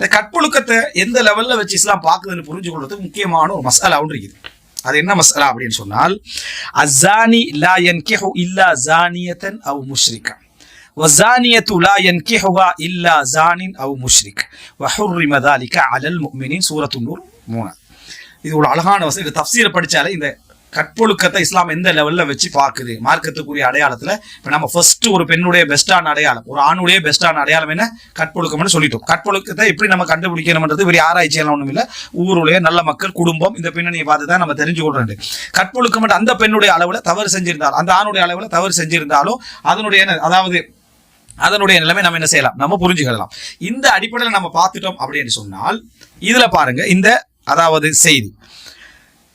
இந்த கற்பொழுக்கத்தை எந்த லெவல்ல வச்சு இஸ்லாம் பாக்குதுன்னு புரிஞ்சு கொள்றதுக்கு முக்கியமான ஒரு மசாலா ஒன்று இருக்குது அது என்ன மசாலா அப்படின்னு சொன்னால் அசானி லா யன்கிஹு இல்லா ஜானியத்தன் அவ் முஷ்ரிகா وزانية لا ينكحها إلا زان أو مشرك وحرم ذلك على المؤمنين سورة النور மூணு இது ஒரு அழகான வசதி இது தப்சீரை படிச்சாலே இந்த கற்பொழுக்கத்தை இஸ்லாம் எந்த லெவல்ல வச்சு பார்க்குது? மார்க்கத்துக்குரிய அடையாளத்துல இப்போ நம்ம ஃபர்ஸ்ட் ஒரு பெண்ணுடைய பெஸ்டான அடையாளம் ஒரு ஆணுடைய பெஸ்டான அடையாளம் என்ன? கற்பொழுக்கம்னு சொல்லிட்டோம். கற்பொழுக்கத்தை எப்படி நம்ம கண்டுபிடிக்கணும்ன்றது பெரிய ஆராய்ச்சியெல்லாம் ஒன்றும் இல்லை ஊருடைய நல்ல மக்கள் குடும்பம் இந்த பின்னணியை பார்த்து தான் நம்ம தெரிஞ்சு கொள்றோம் கற்பொழுக்கம் அந்த பெண்ணுடைய அளவில் தவறு செஞ்சிருந்தாலும் அந்த ஆணுடைய அளவில் தவறு செஞ்சிருந்தாலும் அதனுடைய அதாவது அதனுடைய நிலைமை நம்ம என்ன செய்யலாம்? நம்ம புரிஞ்சுக்கலாம் இந்த அடிப்படையில் நம்ம பார்த்துட்டோம் அப்படின்னு சொன்னால் இதில் பாருங்க இந்த அதாவது செய்தி.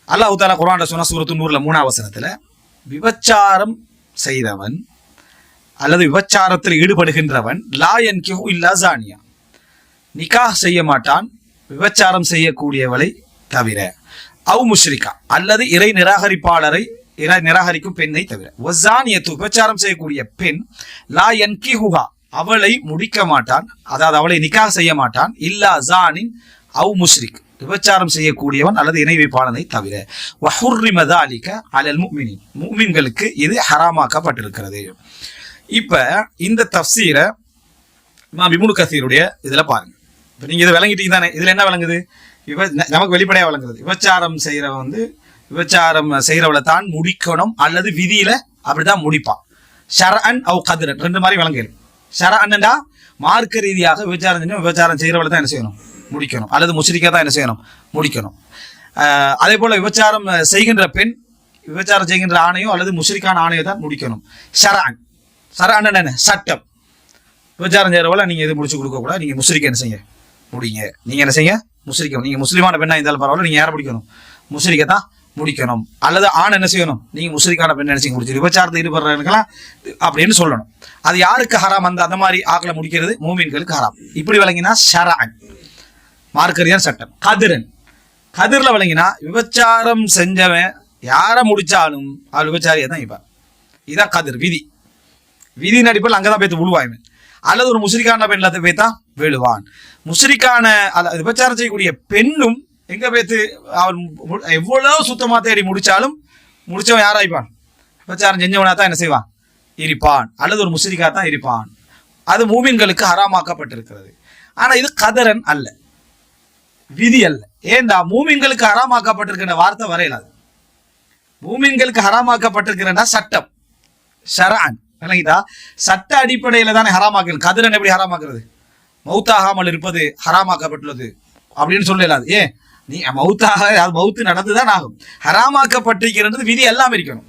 அல்லாஹு தாலா குரான் சொன்ன சூரத்து நூறுல மூணாம் வசனத்துல விபச்சாரம் செய்தவன் அல்லது விபச்சாரத்தில் ஈடுபடுகின்றவன் லா என்கிஹு இல்லா ஜானியா. நிக்காஹ் செய்ய மாட்டான் விபச்சாரம் செய்யக்கூடியவளை தவிர. அவு முஷ்ரிகா அல்லது இறை நிராகரிப்பாளரை இறை நிராகரிக்கும் பெண்ணை தவிர. ஒசானியத்து விபச்சாரம் செய்யக்கூடிய பெண் லா என்கிஹுகா அவளை முடிக்க மாட்டான் அதாவது அவளை நிக்காஹ் செய்ய மாட்டான் இல்லா ஜானின் அவு முஷ்ரிக். விபச்சாரம் செய்யக்கூடியவன் அல்லது இணை வைப்பாளனை தவிர. வஹுர்ரிமதா தாலிக அலல் முக்மினி முக்மின்களுக்கு இது ஹராமாக்கப்பட்டிருக்கிறது. இப்போ இந்த தஃசீரை நான் விமுனு கசீருடைய இதில் பாருங்கள் இப்போ நீங்கள் இதை விளங்கிட்டீங்க தானே இதில் என்ன விளங்குது? விப ந- நமக்கு வெளிப்படையாக விளங்குறது விபச்சாரம் செய்கிறவன் வந்து விபச்சாரம் செய்கிறவளை தான் முடிக்கணும் அல்லது விதியில் அப்படி தான் முடிப்பான். ஷரஅன் அவ் கதிரன். ரெண்டு மாதிரி விளங்குது. ஷரஅன்டா மார்க்க ரீதியாக விபச்சாரம் செஞ்சு விபச்சாரம் செய்கிறவளை தான் என்ன செய்யணும்? முடிக்கணும். அல்லது முஸ்ரிக்கா தான் என்ன செய்யணும்? முடிக்கணும். அதே போல் விபச்சாரம் செய்கின்ற பெண் விபச்சாரம் செய்கின்ற ஆணையோ அல்லது முஸ்லிக்கான ஆணையோ தான் முடிக்கணும். ஷரஅன் ஷரான் என்ன சட்டம். விபச்சாரம் செய்கிறவள நீங்கள் இது முடிச்சு கொடுக்கக்கூடாது நீங்கள் முஸ்லிக்க என்ன செய்ய முடிங்க. நீங்கள் என்ன செய்ய முஸ்லிக்கணும் நீங்கள் முஸ்லீமான பெண்ணாக இருந்தாலும் பரவாயில்ல நீங்கள் யாரை முடிக்கணும்? முஸ்லிக்க தான் முடிக்கணும். அல்லது ஆண் என்ன செய்யணும்? நீங்கள் முஸ்லிக்கான பெண் என்ன செய்ய முடிச்சு விபச்சாரத்தை ஈடுபடுறவங்களுக்கெல்லாம் அப்படின்னு சொல்லணும். அது யாருக்கு ஹராம்? அந்த அந்த மாதிரி ஆக்களை முடிக்கிறது மூமீன்களுக்கு ஹராம். இப்படி விளங்கினா ஷரான். மார்க்கரியான் சட்டம். கதிரன். கதிரில் விளங்கினா விபச்சாரம் செஞ்சவன் யாரை முடித்தாலும் அவள் விபச்சாரியை தான் இப்பான் இதான் கதிர் விதி. விதியின் அடிப்படையில் அங்கதான் போய்த்து விழுவாய்வன் அல்லது ஒரு முஸ்ரிக்கான பெண்ல போய்த்தா விழுவான். முஸ்ரிக்கான அல்ல விபச்சாரம் செய்யக்கூடிய பெண்ணும் எங்கே போய்த்து அவன் மு- சுத்தமாக தேடி முடிச்சாலும் முடிச்சவன் யாராய்ப்பான் விபச்சாரம் செஞ்சவனா தான் என்ன செய்வான்? இருப்பான். அல்லது ஒரு முஸ்ரிக்கா தான் இருப்பான். அது மூமின்களுக்கு ஹராமாக்கப்பட்டிருக்கிறது. ஆனால் இது கதரன் அல்ல. விதி அல்ல. ஏண்டா? மூமின்களுக்கு ஹராமாக்கப்பட்டிருக்கிற வார்த்தை வரையலாது மூமின்களுக்கு ஹராமாக்கப்பட்டிருக்கிறனா சட்டம். ஷரான் விளங்கிதா? சட்ட அடிப்படையில் தானே ஹராமாக்கிறது. கதிரன் எப்படி ஹராமாக்குறது? மௌத்தாகாமல் இருப்பது ஹராமாக்கப்பட்டுள்ளது அப்படின்னு சொல்லலாது ஏன்? நீ மௌத்தாக அது மௌத்து நடந்துதான் ஆகும். ஹராமாக்கப்பட்டிருக்கிறது விதி எல்லாம் இருக்கணும்.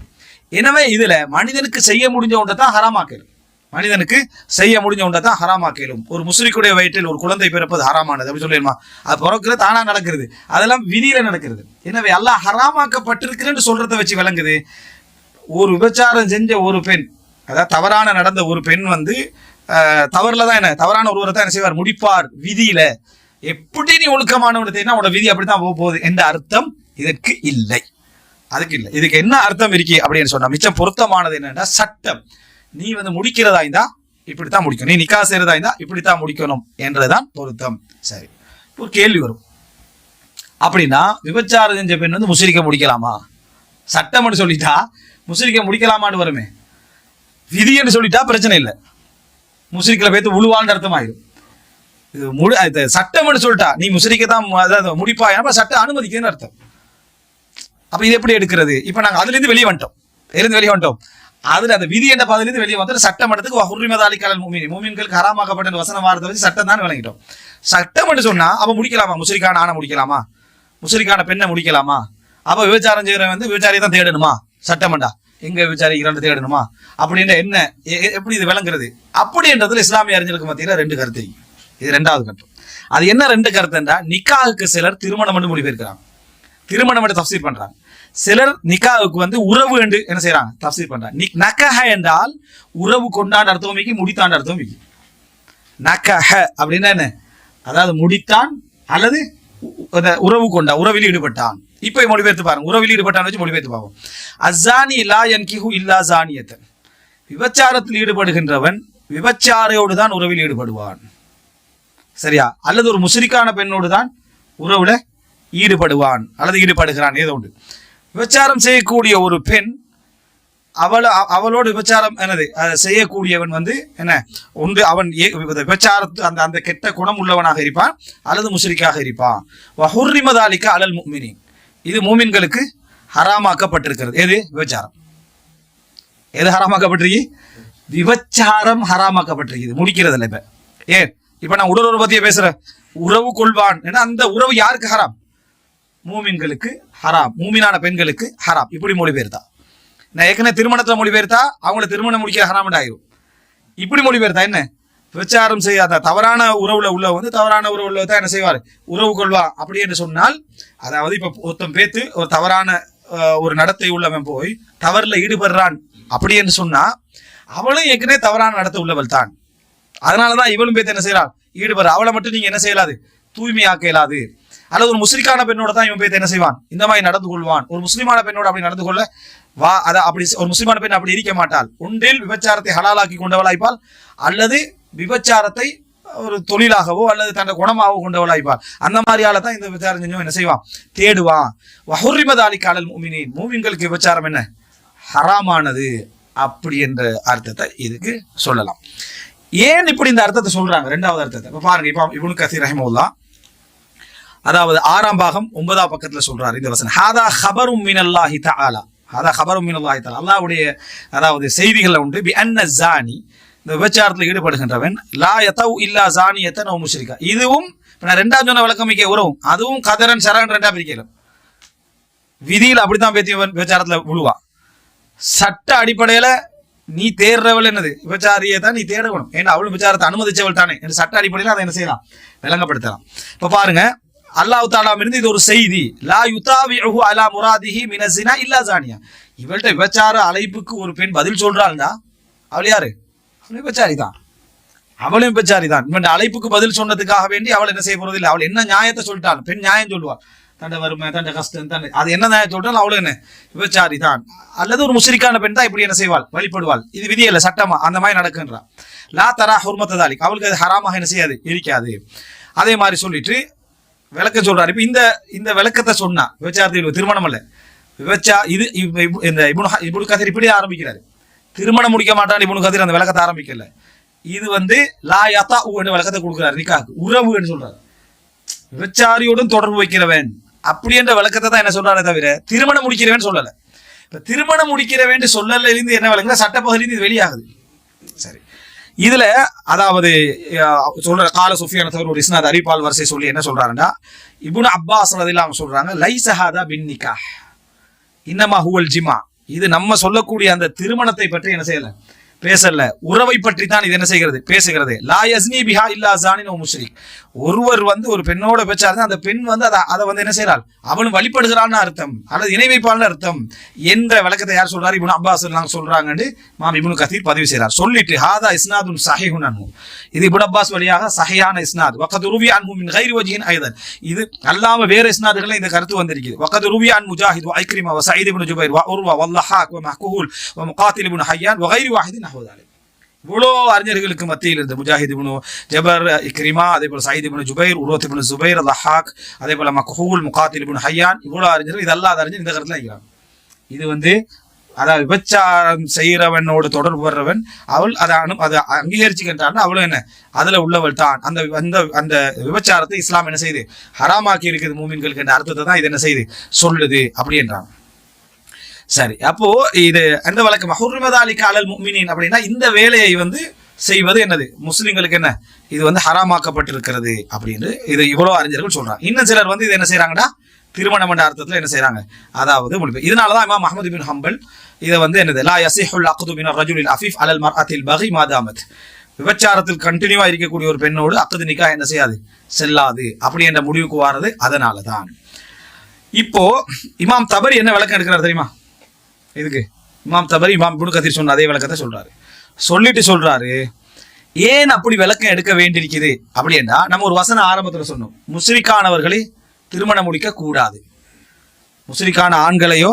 எனவே இதுல மனிதனுக்கு செய்ய முடிஞ்ச ஒன்றை தான் ஹராமாக்கிறது. மனிதனுக்கு செய்ய முடிஞ்ச ஒன்றை தான் ஹராமாக்கலும். ஒரு முஸ்லிக்குடைய வயிற்றில் ஒரு குழந்தை பிறப்பது ஹராமானது. அப்படி சொல்லிடுமா அது பிறக்கிற தானா நடக்கிறது. அதெல்லாம் விதியில நடக்கிறது. எனவே எல்லாம் ஹராமாக்கப்பட்டிருக்கிறேன்னு சொல்றதை வச்சு விளங்குது. ஒரு விபச்சாரம் செஞ்ச ஒரு பெண் அதாவது தவறான நடந்த ஒரு பெண் வந்து தவறில் தான் என்ன தவறான ஒருவரை தான் என்ன செய்வார்? முடிப்பார் விதியில. எப்படி நீ ஒழுக்கமானவனை தெரியும்? உன்னோட விதி அப்படித்தான் போக போகுது என்ற அர்த்தம் இதற்கு இல்லை. அதுக்கு இல்லை. இதுக்கு என்ன அர்த்தம் இருக்கு அப்படின்னு சொன்னா மிச்சம் பொருத்தமானது என்னன்னா சட்டம். நீ வந்து முடிக்கிறதா இருந்தா இப்படித்தான் முடிக்கணும். நீ நிக்கா செய்யறதா இருந்தா இப்படித்தான் முடிக்கணும் என்றதுதான் பொருத்தம். சரி. இப்போ கேள்வி வரும். அப்படின்னா விபச்சாரம் செஞ்ச பெண் வந்து முஸ்லிக்க முடிக்கலாமா? சட்டம்னு சொல்லிட்டா முஸ்லிக்க முடிக்கலாமான்னு வருமே. விதின்னு சொல்லிட்டா பிரச்சனை இல்லை. முஸ்லிக்கில் பேத்து உழுவான்னு அர்த்தம் ஆயிடும் இது முழு இது சட்டம்னு சொல்லிட்டா நீ முஸ்லிக்க தான் அதாவது முடிப்பா ஏன்னா சட்டம் அனுமதிக்குதுன்னு அர்த்தம். அப்ப இது எப்படி எடுக்கிறது? இப்ப நாங்க அதுல இருந்து வெளியே வந்துட்டோம். இருந்து வெளியே வந்துட்டோம்? அதுல அந்த விதி என்ற பகுதியிலிருந்து வெளியே வந்து சட்டம் எடுத்துக்கு ஹுர்ரிமதாலி கலல் மூமின் மூமின்களுக்கு ஹராமாக்கப்பட்ட வசனம் வாரத்தை வச்சு சட்டம் தான் விளங்கிட்டோம். சட்டம் என்று சொன்னா அப்ப முடிக்கலாமா? முஸ்லிக்கான ஆணை முடிக்கலாமா? முஸ்லிக்கான பெண்ணை முடிக்கலாமா? அப்ப விபச்சாரம் செய்யறவன் வந்து விபச்சாரியை தான் தேடணுமா? சட்டமண்டா எங்க விபச்சாரி இரண்டு தேடணுமா? அப்படின்ற என்ன? எப்படி இது விளங்குறது? அப்படின்றதுல இஸ்லாமிய அறிஞருக்கு மத்தியில ரெண்டு கருத்து. இது ரெண்டாவது கருத்து. அது என்ன ரெண்டு கருத்துன்றா நிக்காவுக்கு சிலர் திருமணம் என்று மொழிபெயர்க்கிறாங்க திருமணம் என்று தப்சீர் பண்றாங்க. சிலர் நிக்காவுக்கு வந்து உறவு என்று என்ன செய்யறாங்க தப்சீர் பண்றாங்க. நிக் நக்கஹ என்றால் உறவு கொண்டாண்ட அர்த்தம் மிக்கி முடித்தாண்ட அர்த்தம் மிக்கி நக்கஹ அப்படின்னா என்ன? அதாவது முடித்தான் அல்லது உறவு கொண்டா உறவில் ஈடுபட்டான். இப்ப மொழிபெயர்த்து பாருங்க. உறவில் ஈடுபட்டான்னு வச்சு மொழிபெயர்த்து பார்ப்போம். அசானி லா யன்கிஹு இல்லா ஜானியத்தன் விபச்சாரத்தில் ஈடுபடுகின்றவன் விபச்சாரையோடு தான் உறவில் ஈடுபடுவான். சரியா? அல்லது ஒரு முசிரிக்கான பெண்ணோடு தான் உறவுல ஈடுபடுவான். அல்லது ஈடுபடுகிறான். ஏதோ உண்டு விபச்சாரம் செய்யக்கூடிய ஒரு பெண் அவள அவளோடு விபச்சாரம் என்னது? அதை செய்யக்கூடியவன் வந்து என்ன? ஒன்று அவன் ஏ- விபச்சாரத்து அந்த அந்த கெட்ட குணம் உள்ளவனாக இருப்பான் அல்லது முஸ்ரிக்காக இருப்பான். வஹுர்ரிமதாலிக்க அலல் மூமினி இது மூமின்களுக்கு ஹராமாக்கப்பட்டிருக்கிறது. எது? விபச்சாரம். எது ஹராமாக்கப்பட்டிருக்கு? விபச்சாரம் ஹராமாக்கப்பட்டிருக்குது. முடிக்கிறது இல்லை இப்ப. ஏன்? இப்ப நான் உடல் உறவு பத்தியே பேசுறேன். உறவு கொள்வான். ஏன்னா அந்த உறவு யாருக்கு ஹராம்? மூமின்களுக்கு ஹராம் மூமினான பெண்களுக்கு ஹராம். இப்படி மொழிபெயர்த்தா. நான் ஏற்கனவே திருமணத்தில் மொழிபெயர்த்தா அவங்கள திருமணம் முடிக்க ஹராம் ஆயிரும் இப்படி மொழிபெயர்த்தா என்ன? பிரச்சாரம் செய்யாத தவறான உறவுல உள்ள வந்து தவறான உறவுல தான் என்ன செய்வார்? உறவு கொள்வா. அப்படி என்று சொன்னால் அதாவது இப்ப ஒருத்தன் பேத்து ஒரு தவறான ஒரு நடத்தை உள்ளவன் போய் தவறில் ஈடுபடுறான். அப்படி என்று சொன்னா அவளும் ஏற்கனவே தவறான நடத்தை உள்ளவள் தான். அதனாலதான் இவளும் பேத்து என்ன செய்யறாள் ஈடுபடுற. அவளை மட்டும் நீங்க என்ன செய்யலாது? தூய்மையாக்க இயலாது. அல்லது ஒரு முஸ்லிக்கான பெண்ணோட தான் இவன் போய் என்ன செய்வான்? இந்த மாதிரி நடந்து கொள்வான். ஒரு முஸ்லிமான பெண்ணோட அப்படி நடந்து கொள்ள வா அதை அப்படி ஒரு முஸ்லிமான பெண் அப்படி இருக்க மாட்டாள். ஒன்றில் விபச்சாரத்தை ஹலாலாக்கி கொண்டவளாய்ப்பாள் அல்லது விபச்சாரத்தை ஒரு தொழிலாகவோ அல்லது தன்னை குணமாகவோ கொண்டவளாய்ப்பாள். அந்த மாதிரியால தான் இந்த விபச்சாரம் செஞ்சவன் என்ன செய்வான்? தேடுவான். வஹுரிமதாலி காலல் மூமினின் மூமின்களுக்கு விபச்சாரம் என்ன? ஹராமானது. அப்படி என்ற அர்த்தத்தை இதுக்கு சொல்லலாம். ஏன் இப்படி இந்த அர்த்தத்தை சொல்றாங்க? ரெண்டாவது அர்த்தத்தை. இப்போ பாருங்க இப்போ இவனு கசீர் ரஹிமுல்லா அதாவது ஆறாம் பாகம் ஒன்பதாம் பக்கத்துல சொல்றாரு இந்த வசனம். ஹாதா ஹபரும் மினல்லாஹி தாலா ஹாதா ஹபரும் மினல்லாஹி தாலா அல்லாவுடைய அதாவது செய்திகளை உண்டு பி அன்ன ஜானி இந்த விபச்சாரத்தில் ஈடுபடுகின்றவன் லா யதவ் இல்லா ஜானியத்தன் அவ் முஷ்ரிகா. இதுவும் நான் ரெண்டாம் சொன்ன விளக்கமிக்க உறவும் அதுவும் கதரன் சரண் ரெண்டா பிரிக்கலாம் விதியில் அப்படித்தான் பேத்தி விபச்சாரத்தில் விழுவா சட்ட அடிப்படையில் நீ தேடுறவள் என்னது? விபச்சாரியை தான் நீ தேடணும். ஏன்னா அவளும் விபச்சாரத்தை அனுமதிச்சவள் தானே? என்று சட்ட அடிப்படையில் அதை என்ன செய்யலாம்? விளங்கப்படுத்தலாம். இப்போ பாருங்க அல்லாஹ் தாலாம் இருந்து இது ஒரு செய்தி. லா யுதாவிஹு அலா முராதிஹி மினசினா இல்லா ஜானியா. இவள்கிட்ட விபச்சார அழைப்புக்கு ஒரு பெண் பதில் சொல்றாள்னா அவள் யாரு? அவள் விபச்சாரி தான் அவளும் விபச்சாரி தான் இவன் அழைப்புக்கு பதில் சொன்னதுக்காக வேண்டி அவள் என்ன செய்ய போறது இல்லை அவள் என்ன நியாயத்தை சொல்லிட்டாள்? பெண் நியாயம் சொல்லுவாள் தண்ட வறுமை தண்ட கஷ்டம் தண்டை அது என்ன நியாயம் சொல்றாள்? அவளும் என்ன? விபச்சாரி தான் அல்லது ஒரு முஸ்லிக்கான பெண் தான் இப்படி என்ன செய்வாள்? வழிபடுவாள். இது விதி இல்லை சட்டமா? அந்த மாதிரி நடக்குன்றா. லா தரா ஹுர்மத்ததாலிக் அவளுக்கு அது ஹராமாக என்ன செய்யாது? இருக்காது அதே மாதிரி சொல்லிட்டு விளக்க சொல்றாரு. இப்ப இந்த இந்த விளக்கத்தை சொன்னா விபச்சாரத்தில் திருமணம் அல்ல. விபச்சா இது இவ்- இந்த இபுனு இபுனு கதிர் இப்படி ஆரம்பிக்கிறாரு. திருமணம் முடிக்க மாட்டான் இபுனு கதிர் அந்த விளக்கத்தை ஆரம்பிக்கல. இது வந்து லா யதா என்று விளக்கத்தை கொடுக்குறாரு நிக்காக்கு என்று சொல்றாரு. விபச்சாரியோடும் தொடர்பு வைக்கிறவன். அப்படி என்ற விளக்கத்தை தான் என்ன சொல்றாரே தவிர திருமணம் முடிக்கிறவன் சொல்லலை. இப்ப திருமணம் முடிக்கிறவன் சொல்லல இருந்து என்ன விளக்குற சட்டப்பகுதியிலிருந்து இது வெளியாகுது. சரி. இதுல அதாவது சொல்ற கால சுஃபியான தவிர ஒரு இஸ்னாத் அரிபால் வரிசை சொல்லி என்ன சொல்றாருன்னா இபுன் அப்பாஸ் ரதில்லாம் அவங்க சொல்றாங்க லைசஹாதா பின் நிக்கா இன்னமா ஹுவல் ஜிமா இது நம்ம சொல்லக்கூடிய அந்த திருமணத்தை பற்றி என்ன செய்யல? பேசல. உறவை பற்றி தான் இது என்ன செய்கிறது? பேசுகிறது. லா யஸ்னி பிஹா இல்லா ஜானின் முஷ்ரிக். ஒருவர் வந்து ஒரு பெண்ணோட பேச்சாருந்தா அந்த பெண் வந்து அதை அதை வந்து என்ன செய்யறாள் அவன் வழிபடுகிறான்னு அர்த்தம். அல்லது இணை வைப்பான்னு அர்த்தம். என்ற விளக்கத்தை யார் சொல்றாரு? இப்னு அப்பாஸ் எல்லாம் சொல்றாங்கன்னு மாம் இப்னு கதீர் பதிவு செய்கிறார் சொல்லிட்டு ஹாதா இஸ்னாதுன் சஹிஹுன் அன்ஹு இது இபுன் அப்பாஸ் வழியாக சஹியான இஸ்னாத். வக்கது ருவி அன்ஹு மின் கைரி வஜிஹின் ஐதன் இது அல்லாம வேற இஸ்னாதுகளில் இந்த கருத்து வந்திருக்குது வக்கது ருவி அன் முஜாஹித் ஐக்ரிமா வ சயீத் இப்னு ஜுபைர் வ உர்வா வல்லஹாக் வ மஹ்கூல் வ முகாத்தில் இப்னு ஹய்யான் வ கைரி வாஹித் இவ்வளோ அறிஞர்களுக்கு மத்தியில் இருந்த முஜாஹித் இப்னு ஜபர் இக்ரிமா அதே போல் Saeed ibn Jubair Urwat ibn Jubair Lahak அதே போல மக்ஹூல் முகாத்தில் இப்னு இவ்வளோ அறிஞர்கள் இது அல்லாத அறிஞர் இந்த கருத்துல இருக்கிறாங்க. இது வந்து அதாவது விபச்சாரம் செய்கிறவனோடு தொடர்பு வர்றவன் அவள் அதை அனு அதை அங்கீகரிச்சுக்கின்றான் அவளும் என்ன? அதுல உள்ளவள் தான். அந்த அந்த அந்த விபச்சாரத்தை இஸ்லாம் என்ன செய்யுது ஹராமாக்கி இருக்குது மூமின்களுக்கு என்ற அர்த்தத்தை தான் இது என்ன செய்யுது சொல்லுது. அப்படி என்றான். சரி அப்போ இது அந்த வழக்கு? மஹுர்மதாலி காலல் முக்மினின் அப்படின்னா இந்த வேலையை வந்து செய்வது என்னது? முஸ்லிம்களுக்கு என்ன? இது வந்து ஹராமாக்கப்பட்டிருக்கிறது அப்படின்னு இது இவ்வளோ அறிஞர்கள் சொல்றாங்க. இன்னும் சிலர் வந்து இது என்ன செய்கிறாங்கன்னா திருமணம் என்ற அர்த்தத்தில் என்ன செய்கிறாங்க அதாவது முழுமே இதனால தான் இமாம் அஹமது பின் ஹம்பல் இதை வந்து என்னது? லா யசிஹுல் அக்து பின் ரஜுலின் அஃபீஃப் அலல் மர்அத்தில் பகி மாதாமத் விபச்சாரத்தில் கண்டினியூவா இருக்கக்கூடிய ஒரு பெண்ணோடு அக்கது நிக்கா என்ன செய்யாது? செல்லாது. அப்படி என்ற முடிவுக்கு வாரது அதனால தான் இப்போ இமாம் தபரி என்ன விளக்கம் எடுக்கிறார் தெரியுமா? இதுக்கு. இமாம் தபரி இமாம் இப்னு கதிர் சொன்ன அதே விளக்கத்தை சொல்றாரு. சொல்லிட்டு சொல்றாரு ஏன் அப்படி விளக்கம் எடுக்க வேண்டியிருக்குது? அப்படின்னா நம்ம ஒரு வசன ஆரம்பத்தில் சொன்னோம். முஸ்ரிக்கானவர்களை திருமணம் முடிக்க கூடாது. முஸ்ரிக்கான ஆண்களையோ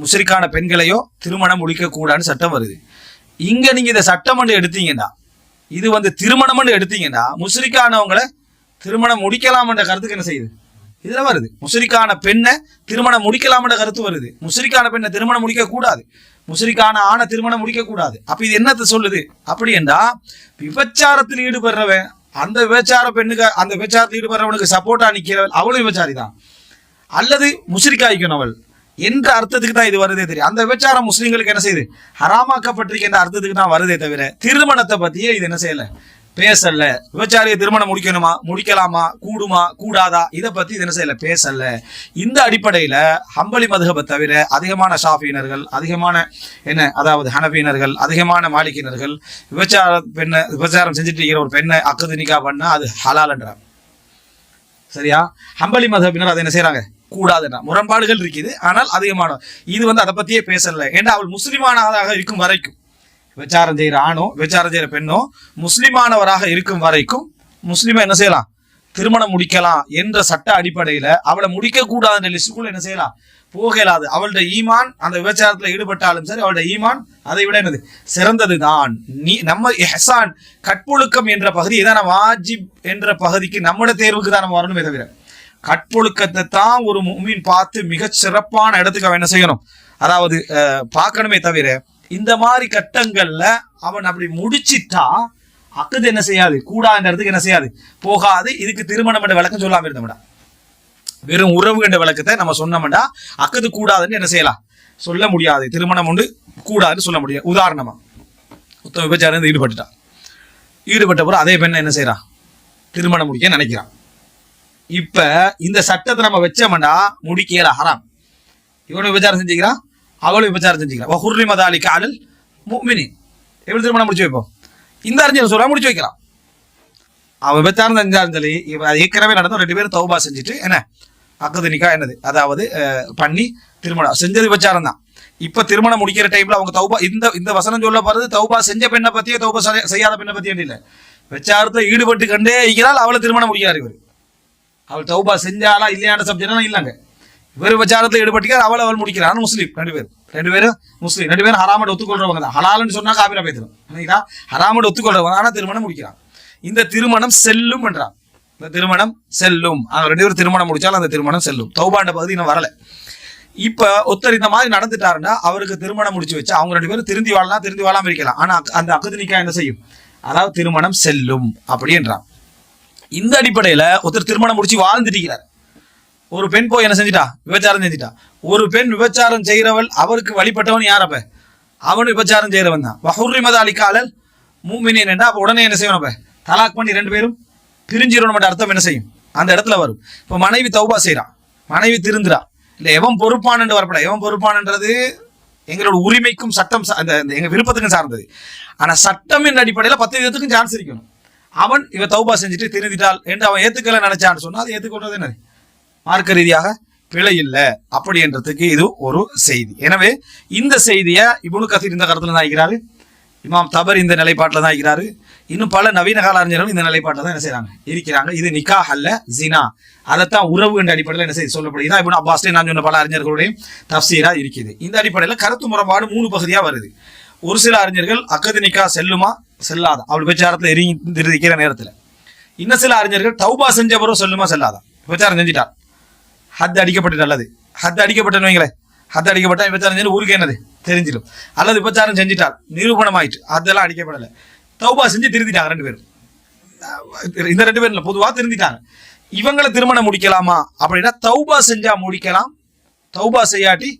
முஸ்ரிக்கான பெண்களையோ திருமணம் முடிக்க கூடாதுன்னு சட்டம் வருது. இங்க நீங்க இந்த சட்டம் எடுத்தீங்கன்னா இது வந்து திருமணம்னு எடுத்தீங்கன்னா முஸ்ரிக்கானவங்களை திருமணம் முடிக்கலாம்ன்ற கருத்துக்கு என்ன செய்யுது? இதுல வருது. முஸ்ரிக்கான பெண்ணை திருமணம் முடிக்கலாம்ன்ற கருத்து வருது. முஸ்ரிக்கான பெண்ணை திருமணம் முடிக்க கூடாது முஸ்ரிக்கான ஆணை திருமணம் முடிக்க கூடாது அப்ப இது என்னத்தை சொல்லுது? அப்படி என்றா விபச்சாரத்தில் ஈடுபடுறவன் அந்த விபச்சார பெண்ணுக்கு அந்த விபச்சாரத்தில் ஈடுபடுறவனுக்கு சப்போர்ட்டா நிக்கிறவள் அவளும் விபச்சாரி தான் அல்லது அவள். என்ற அர்த்தத்துக்கு தான் இது வருதே தெரியும். அந்த விபச்சாரம் முஸ்லீம்களுக்கு என்ன செய்யுது? ஹராமாக்கப்பட்டிருக்கின்ற அர்த்தத்துக்கு தான் வருதே தவிர திருமணத்தை பத்தியே இது என்ன செய்யலை? பேசல. விபச்சாரியை திருமணம் முடிக்கணுமா? முடிக்கலாமா? கூடுமா? கூடாதா? இதை பத்தி இது என்ன செய்யல? பேசல. இந்த அடிப்படையில ஹம்பலி மதுகபை தவிர அதிகமான ஷாஃபியினர்கள் அதிகமான என்ன? அதாவது ஹனபியினர்கள் அதிகமான மாலிக்கினர்கள் விபச்சார பெண்ணை விபச்சாரம் செஞ்சுட்டு இருக்கிற ஒரு பெண்ணை அக்கதுனிக்கா பண்ணா அது ஹலால்ன்றாங்க. சரியா? ஹம்பலி மதுகபினர் அதை என்ன செய்யறாங்க கூடாதுன்னா முரண்பாடுகள் இருக்குது ஆனால் அதிகமான. இது வந்து அதை பத்தியே பேசல. ஏன்னா அவள் முஸ்லிமானதாக இருக்கும் வரைக்கும். விசாரம் செய்யற ஆணோ விசாரம் செய்கிற பெண்ணோ முஸ்லிமானவராக இருக்கும் வரைக்கும் முஸ்லிமை என்ன செய்யலாம்? திருமணம் முடிக்கலாம் என்ற சட்ட அடிப்படையில அவளை முடிக்க கூடாதுன்ற லிஸ்டுக்குள்ள என்ன செய்யலாம்? போகலாது. அவளுடைய ஈமான் அந்த விபச்சாரத்தில் ஈடுபட்டாலும் சரி அவளுடைய ஈமான் அதை விட என்னது? சிறந்தது தான் நீ நம்ம ஹெசான் கற்பொழுக்கம் என்ற பகுதி இதான வாஜிப் என்ற பகுதிக்கு நம்மளோட தேர்வுக்கு தான் நம்ம வரணுமே தவிர கற்பொழுக்கத்தை தான் ஒரு மீன் பார்த்து மிகச் சிறப்பான இடத்துக்கு அவன் என்ன செய்யணும்? அதாவது பார்க்கணுமே தவிர இந்த மாதிரி கட்டங்கள்ல அவன் அப்படி முடிச்சிட்டா அக்குது என்ன செய்யாது? கூடான்ற என்ன செய்யாது? போகாது. இதுக்கு திருமணம் என்ற விளக்கம் சொல்லாம இருந்தோம்டா. வெறும் உறவு என்ற விளக்கத்தை நம்ம சொன்னோம்டா. அக்குது கூடாதுன்னு என்ன செய்யலாம்? சொல்ல முடியாது. திருமணம் உண்டு கூடாதுன்னு சொல்ல முடியாது. உதாரணமா உத்தம விபச்சாரம் ஈடுபட்டுட்டான் ஈடுபட்ட பிறகு அதே பெண்ணை என்ன செய்யறான் திருமணம் முடிக்க நினைக்கிறான். இப்ப இந்த சட்டத்தை நம்ம வச்சோம்டா முடிக்கல ஹராம். இவனை விபச்சாரம் செஞ்சுக்கிறான். அவளும் விபச்சாரம் செஞ்சுக்கிறான் வஹுர்ரி மதாலி காலில் மூமினி எப்படி திருமணம் முடிச்சு வைப்போம் இந்த அறிஞர் சொல்ல முடிச்சு வைக்கலாம் அவன் விபச்சாரம் செஞ்சாலும் சொல்லி அது ஏற்கனவே நடந்தோம் ரெண்டு பேரும் தௌபா செஞ்சுட்டு என்ன அக்கது நிக்கா என்னது அதாவது பண்ணி திருமணம் செஞ்சது விபச்சாரம் தான் இப்ப திருமணம் முடிக்கிற டைம்ல அவங்க தௌபா இந்த இந்த வசனம் சொல்ல போறது தௌபா செஞ்ச பெண்ணை பத்தியே தௌபா செய்யாத பெண்ணை பற்றியும் இல்லை விபச்சாரத்தை ஈடுபட்டு கண்டே இருக்கிறாள் அவளை திருமணம் முடிக்கிறார் இவர் அவள் தௌபா செஞ்சாலா இல்லையான சப்ஜெக்ட்னா இல்லைங்க இவர் விபச்சாரத்தில் ஈடுபட்டிருக்கார் அவள் அவள் முடிக்கிறான் முஸ்லீம். ரெண்டு பேரும். ரெண்டு பேரும் முஸ்லீம். ரெண்டு பேரும் ஹராமட் ஒத்துக்கொள்றவங்க தான். ஹலால்னு சொன்னா காபிரா பேத்துரும். இல்லைங்களா ஹராமட் ஒத்துக்கொள்றவங்க. ஆனால் திருமணம் முடிக்கிறான். இந்த திருமணம் செல்லும் என்றான். இந்த திருமணம் செல்லும். அவங்க ரெண்டு பேரும் திருமணம் முடிச்சாலும் அந்த திருமணம் செல்லும். தௌபாண்ட பகுதி இன்னும் வரல. இப்போ ஒருத்தர் இந்த மாதிரி நடந்துட்டாருன்னா அவருக்கு திருமணம் முடிச்சு வச்சு அவங்க ரெண்டு பேரும் திருந்தி வாழலாம் திருந்தி வாழாம இருக்கலாம். ஆனால் அந்த அக்கதினிக்கா என்ன செய்யும்? அதாவது திருமணம் செல்லும். அப்படின்றான் இந்த அடிப்படையில் ஒருத்தர் திருமணம் முடிச்சு வாழ்ந்துட்டிருக்கிறார் ஒரு பெண் போய் என்ன செஞ்சிட்டா? விபச்சாரம் செஞ்சிட்டா. ஒரு பெண் விபச்சாரம் செய்கிறவள் அவருக்கு வழிபட்டவன் யார் அப்ப? அவன் விபச்சாரம் செய்கிறவன் தான். வஹுர்ரி மத அலிக்காலல் மூமினியன் என்றா அப்போ உடனே என்ன செய்யணும் அப்ப? தலாக் பண்ணி ரெண்டு பேரும் பிரிஞ்சிடணும் அர்த்தம் என்ன செய்யும்? அந்த இடத்துல வரும். இப்போ மனைவி தௌபா செய்கிறான் மனைவி திருந்துறா. இல்லை எவன் பொறுப்பானன்று வரப்பட எவன் பொறுப்பானன்றது எங்களோட உரிமைக்கும் சட்டம் அந்த எங்கள் விருப்பத்துக்கும் சார்ந்தது. ஆனால் சட்டம் என்ற அடிப்படையில பத்து விதத்துக்கும் சான்ஸ் இருக்கணும். அவன் இவன் தௌபா செஞ்சுட்டு திருந்திட்டாள் என்று அவன் ஏத்துக்கல நினைச்சான்னு சொன்னால் அது ஏற்றுக்கொண்டது என்னது மார்க்க ரீதியாக பிழை இல்லை. அப்படின்றதுக்கு இது ஒரு செய்தி. எனவே இந்த செய்தியை இவனு கசீர் இந்த கருத்தில் தான் இருக்கிறாரு இமாம் தபர் இந்த நிலைப்பாட்டில் தான் இருக்கிறாரு இன்னும் பல நவீன கால அறிஞர்களும் இந்த நிலைப்பாட்டில் தான் என்ன செய்கிறாங்க இருக்கிறாங்க. இது நிக்கா அல்ல ஜினா. அதைத்தான் உறவு என்ற அடிப்படையில் என்ன செய்து சொல்லப்படுகிறது. இப்போ அப்பாஸ்லே நான் சொன்ன பல அறிஞர்களுடைய தப்சீராக இருக்குது. இந்த அடிப்படையில் கருத்து முரபாடு மூணு பகுதியாக வருது. ஒரு சில அறிஞர்கள் அக்கது நிக்கா செல்லுமா? செல்லாதா? அவள் பிரச்சாரத்தில் எரிந்து இருக்கிற நேரத்தில். இன்னும் சில அறிஞர்கள் தௌபா செஞ்சவரும் செல்லுமா? செல்லாதா? பிரச்சாரம் செஞ்சிட்டார். ஹத் அடிக்கப்பட்டு நல்லது. ஹத் அடிக்கப்பட்டன்னு வைங்களேன். ஹத் அடிக்கப்பட்டா விபச்சாரம் செஞ்சு ஊருக்கு என்னது? தெரிஞ்சிடும். அல்லது விபச்சாரம் செஞ்சுட்டார் நிரூபணம் ஆயிட்டு அதெல்லாம் அடிக்கப்படலை. தௌபா செஞ்சு திருந்திட்டாங்க ரெண்டு பேரும். இந்த ரெண்டு பேரும் இல்லை பொதுவாக திருந்திட்டாங்க. இவங்களை திருமணம் முடிக்கலாமா? அப்படின்னா தௌபா செஞ்சா முடிக்கலாம். தௌபா செய்யாட்டி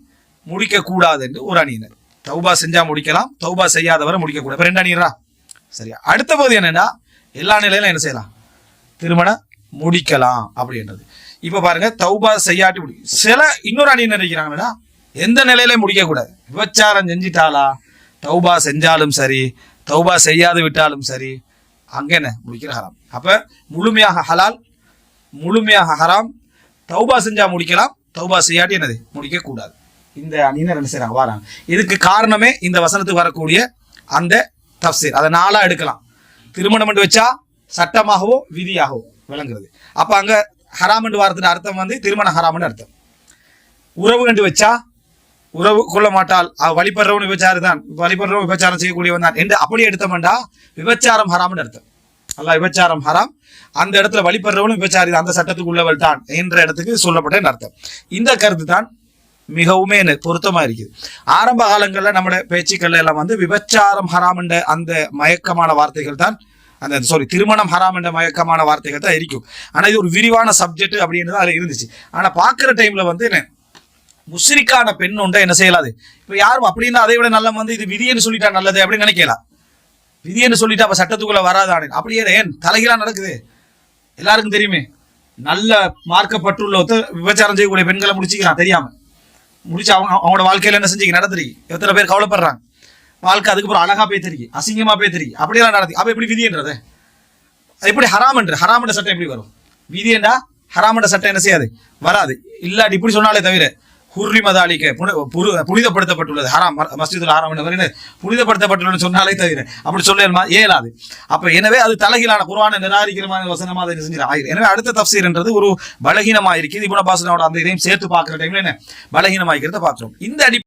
முடிக்க கூடாது என்று ஒரு அணியினர். தௌபா செஞ்சா முடிக்கலாம். தௌபா செய்யாதவரை முடிக்கக்கூடாது. ரெண்டு அணியரா சரியா. அடுத்த பகுதி என்னன்னா எல்லா நிலையிலும் என்ன செய்யலாம்? திருமணம் முடிக்கலாம் அப்படின்றது. இப்ப பாருங்க தௌபா செய்யாட்டி முடியும் சில இன்னொரு அணி நினைக்கிறாங்கன்னா எந்த நிலையில முடிக்க கூடாது விபச்சாரம் செஞ்சிட்டாளா? தௌபா செஞ்சாலும் சரி தௌபா செய்யாது விட்டாலும் சரி அங்கே என்ன? முடிக்கிற ஹராம். அப்ப முழுமையாக ஹலால் முழுமையாக ஹராம். தௌபா செஞ்சா முடிக்கலாம் தௌபா செய்யாட்டி என்னது? முடிக்க கூடாது இந்த அணியினர் என்ன செய்றாங்க? வராங்க. இதுக்கு காரணமே இந்த வசனத்துக்கு வரக்கூடிய அந்த தப்சீர். அதை நாளா எடுக்கலாம். திருமணம் என்று வச்சா சட்டமாகவோ விதியாகவோ விளங்குறது. அப்போ அங்கே ஹராம் என்று வாரத்தின் அர்த்தம் வந்து திருமண ஹராம்னு அர்த்தம். உறவு என்று வச்சா உறவு கொள்ள மாட்டாள். வழிபடுறவன் விபச்சாரம் தான். வழிபடுறவன் விபச்சாரம் செய்யக்கூடியவன் தான் என்று அப்படி எடுத்தோம்டா விபச்சாரம் ஹராம்னு அர்த்தம். அல்ல விபச்சாரம் ஹராம். அந்த இடத்துல வழிபடுறவனும் விபச்சாரி தான், அந்த சட்டத்துக்கு உள்ளவள் தான் என்ற இடத்துக்கு சொல்லப்பட்டேன்னு அர்த்தம். இந்த கருத்து தான் மிகவுமே எனக்கு இருக்குது. ஆரம்ப காலங்களில் நம்முடைய பேச்சுக்கள் எல்லாம் வந்து விபச்சாரம் ஹராம் என்ற அந்த மயக்கமான வார்த்தைகள் தான் அந்த சாரி திருமணம் ஹராம் என்ற மயக்கமான வார்த்தைகள் தான் இருக்கும். ஆனா இது ஒரு விரிவான சப்ஜெக்ட் அப்படின்னு அதில் இருந்துச்சு. ஆனா பார்க்குற டைம்ல வந்து என்ன? முஸ்ரிக்கான பெண் உண்டை என்ன செய்யலாது? இப்போ யாரும் அப்படின்னா அதை விட நல்ல வந்து இது விதின்னு சொல்லிட்டா நல்லது அப்படின்னு நினைக்கலாம் விதின்னு சொல்லிட்டு அப்ப சட்டத்துக்குள்ள வராதானே அப்படியே ஏன்? தலைகீழா நடக்குது. எல்லாருக்கும் தெரியுமே. நல்ல மார்க்கப்பட்டுள்ள விபச்சாரம் செய்யக்கூடிய பெண்களை முடிச்சுக்கிறான் தெரியாம. முடிச்சு அவங்க அவங்களோட வாழ்க்கையில என்ன செஞ்சீங்க நடத்துறீங்க எத்தனை பேர் கவலைப்படுறாங்க? வாழ்க்கை அதுக்கப்புறம் அழகா போய் தெரியும் அசிங்கமா போய் தெரியும். அப்படியெல்லாம் நடத்தி அப்ப எப்படி விதின்றது எப்படி ஹராமன்ற ஹராமன்ற சட்டம் எப்படி வரும்? விதியண்டா ஹராமன்ற சட்டம் என்ன செய்யாது? வராது. இல்லாட்டி இப்படி சொன்னாலே தவிர ஹுர்ரி மதாலிக்க புனிதப்படுத்தப்பட்டுள்ளது. ஹராம் ம- மஸ்ஜிதுல் ஹராம் என்ன புனிதப்படுத்தப்பட்டுள்ளது சொன்னாலே தவிர அப்படி சொல்ல இயலாது. அப்ப எனவே அது தலகிலான குர்ஆனை நிராகரிக்கிறமான வசனமாக அதை செஞ்சு ஆயிரும் எனவே அடுத்த தப்சீர்ன்றது ஒரு பலகீனமாக இருக்குது. இபுன பாசனோட அந்த இதையும் சேர்த்து பார்க்குற டைம்ல என்ன? பலகீனமாக இருக்கிறத பார்க்குறோம். இந்த அடி